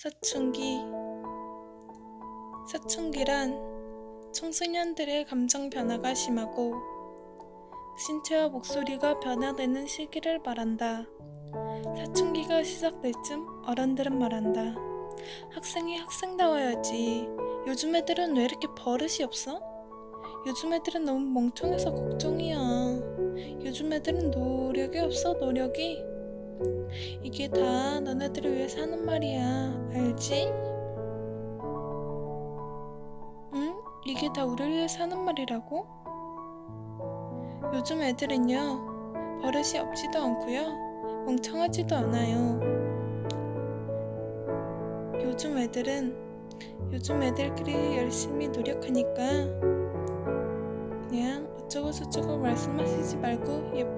사춘기 사춘기란 청소년들의 감정 변화가 심하고 신체와 목소리가 변화되는 시기를 말한다. 사춘기가 시작될 쯤 어른들은 말한다. 학생이 학생다워야지. 요즘 애들은 왜 이렇게 버릇이 없어? 요즘 애들은 너무 멍청해서 걱정이야. 요즘 애들은 노력이 없어, 노력이. 이게 다 너네들을 위해서 하는 말이야. 알지? 응? 이게 다 우리를 위해서 하는 말이라고? 요즘 애들은요, 버릇이 없지도 않고요, 멍청하지도 않아요. 요즘 애들은 요즘 애들끼리 열심히 노력하니까 그냥 어쩌고저쩌고 말씀하시지 말고 봐주세요.